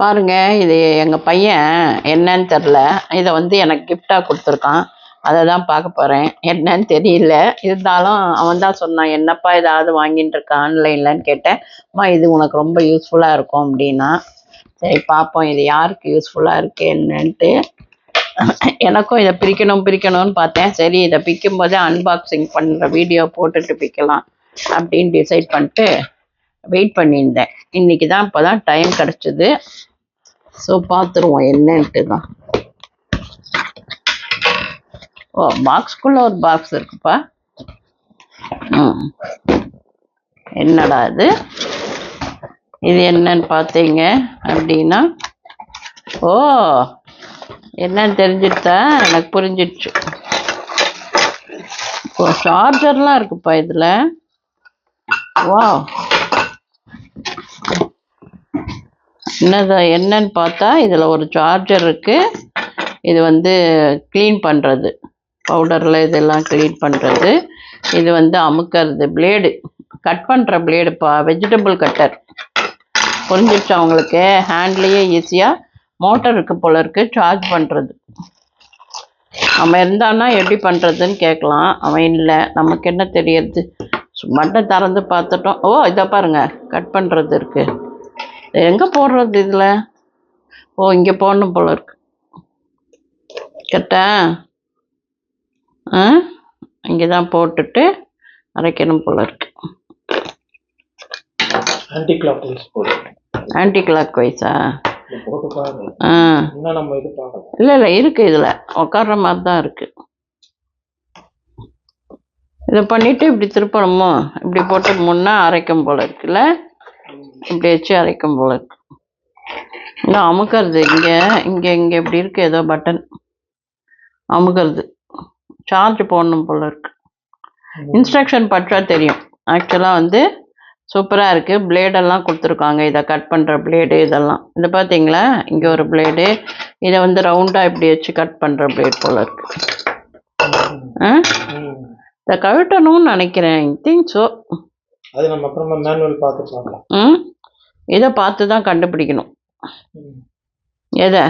பாருங்க இது எங்கள் பையன் என்னன்னு தெரில இதை வந்து எனக்கு கிஃப்டாக கொடுத்துருக்கான். அதை தான் பார்க்க போகிறேன் என்னன்னு தெரியல. இருந்தாலும் அவன் தான் சொன்னான் என்னப்பா ஏதாவது வாங்கிட்டு இருக்கான் ஆன்லைன்லன்னு கேட்டேன். அம்மா இது உனக்கு ரொம்ப யூஸ்ஃபுல்லாக இருக்கும் அப்படின்னா. சரி பார்ப்போம் இது யாருக்கு யூஸ்ஃபுல்லாக இருக்கு என்னன்ட்டு. எனக்கும் இதை பிரிக்கணும் பிரிக்கணும்னு பார்த்தேன். சரி இதை பிக்கும் போதே அன்பாக்சிங் பண்ணுற வீடியோ போட்டுட்டு பிக்கலாம் அப்படின்னு டிசைட் பண்ணிட்டு வெயிட் பண்ணியிருந்தேன். இன்னைக்கு தான் இப்போ தான் டைம் கிடச்சிது. ஸோ பார்த்துருவோம் என்னன்ட்டு தான் ஓ பாக்ஸ்குள்ளே ஒரு பாக்ஸ் இருக்குப்பா. ம். என்னடா இது? இது என்னன்னு பார்த்தீங்க அப்படின்னா ஓ என்னன்னு தெரிஞ்சிட்டா? எனக்கு புரிஞ்சிடுச்சு. சார்ஜர்லாம் இருக்குப்பா இதில். வா என்னது என்னன்னு பார்த்தா இதில் ஒரு சார்ஜர் இருக்குது இது வந்து க்ளீன் பண்ணுறது பவுடரில் இதெல்லாம் க்ளீன் பண்ணுறது இது வந்து அமுக்கிறது. பிளேடு கட் பண்ணுற பிளேடுப்பா வெஜிடபிள் கட்டர் புரிஞ்சிடுச்சு அவங்களுக்கு ஹேண்ட்லேயே ஈஸியாக மோட்டர் இருக்கு போல இருக்கு சார்ஜ் பண்ணுறது அவன் இருந்தான்னா எப்படி பண்ணுறதுன்னு கேட்கலாம். அவன் இல்லை நமக்கு என்ன தெரியறது மட்டை திறந்து பார்த்துட்டோம். ஓ இதை பாருங்க கட் பண்ணுறது இருக்குது எங்கே போடுறது இதில்? ஓ இங்கே போடணும் போல இருக்கு. கரெக்டா? ஆ? இங்கே தான் போட்டுட்டு அரைக்கணும் போல இருக்கு. Anti clock wise anti clock வைஸா ஆ. இல்லை இல்லை இருக்கு இதில். உட்கார்ற மாதிரி தான் இருக்கு. இதை பண்ணிட்டு இப்படி திருப்பணுமோ? இப்படி போட்டு முன்னா அரைக்கும் போல இருக்குல்ல? இப்படி வச்சு அரைக்கும் போல இருக்கு. இன்னும் அமுக்கிறது இங்கே இங்கே இங்கே இப்படி இருக்கு ஏதோ பட்டன் அமுக்கிறது. சார்ஜ் போடணும் போல இருக்கு. இன்ஸ்ட்ரக்ஷன் படிச்சா தெரியும். ஆக்சுவலாக வந்து சூப்பராக இருக்குது பிளேடெல்லாம் கொடுத்துருக்காங்க. இதை கட் பண்ணுற பிளேடு இதெல்லாம். இது பார்த்தீங்களா இங்கே ஒரு பிளேடு இதை வந்து ரவுண்டாக இப்படி வச்சு கட் பண்ணுற பிளேட் போல இருக்கு. ஆ? ம். இதை கழட்டணும்னு நினைக்கிறேன். ஐ திங்க் ஸோ அது நம்ம அப்புறமா மேனுவல் பார்த்து பார்க்கலாம். ம்? இதை பார்த்து தான் கண்டுபிடிக்கணும் எதை?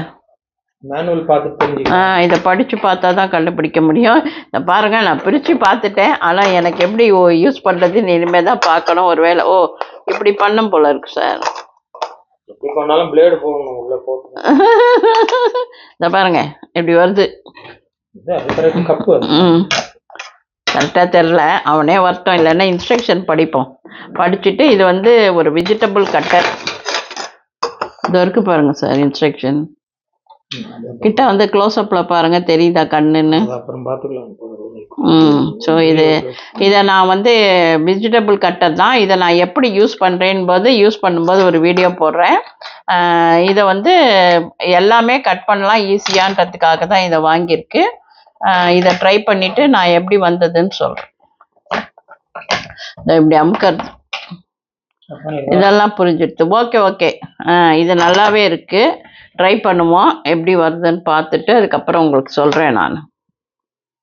மேனுவல் பார்த்து ஆ இதை படித்து பார்த்தா தான் கண்டுபிடிக்க முடியும். இதை பாருங்கள் நான் பிரித்து பார்த்துட்டேன். ஆனால் எனக்கு எப்படி ஓ யூஸ் பண்ணுறதுன்னு இனிமேல் தான் பார்க்கணும். ஒருவேளை ஓ இப்படி பண்ணும் போல இருக்கு சார் இதை பாருங்க இப்படி வருது. ம். கரெக்டாக தெரில அவனே வரட்டும் இல்லைன்னா இன்ஸ்ட்ரக்ஷன் படிப்போம். படிச்சுட்டு இது வந்து ஒரு வெஜிடபிள் கட்டர் இது இருக்கு பாருங்க சார் இன்ஸ்ட்ரக்ஷன் கிட்ட வந்து க்ளோஸ்அப்பில் பாருங்க தெரியுதா கண்ணுன்னு? அது அப்புறம் பார்த்துக்கலாம் ம் ஸோ இது இதை நான் வந்து வெஜிடபிள் கட்டர் தான். இதை நான் எப்படி யூஸ் பண்ணுறேன் போது யூஸ் பண்ணும்போது ஒரு வீடியோ போடுறேன். இதை வந்து எல்லாமே கட் பண்ணலாம் ஈஸியான்றதுக்காக தான் இதை வாங்கியிருக்கு. இதை ட்ரை பண்ணிவிட்டு நான் எப்படி வந்ததுன்னு சொல்கிறேன் இதை இப்படி அமுக்கிறது. இதெல்லாம் புரிஞ்சிடுது ஓகே ஓகே இது நல்லாவே இருக்குது ட்ரை பண்ணுவோம். எப்படி வருதுன்னு பார்த்துட்டு அதுக்கப்புறம் உங்களுக்கு சொல்கிறேன் நான்.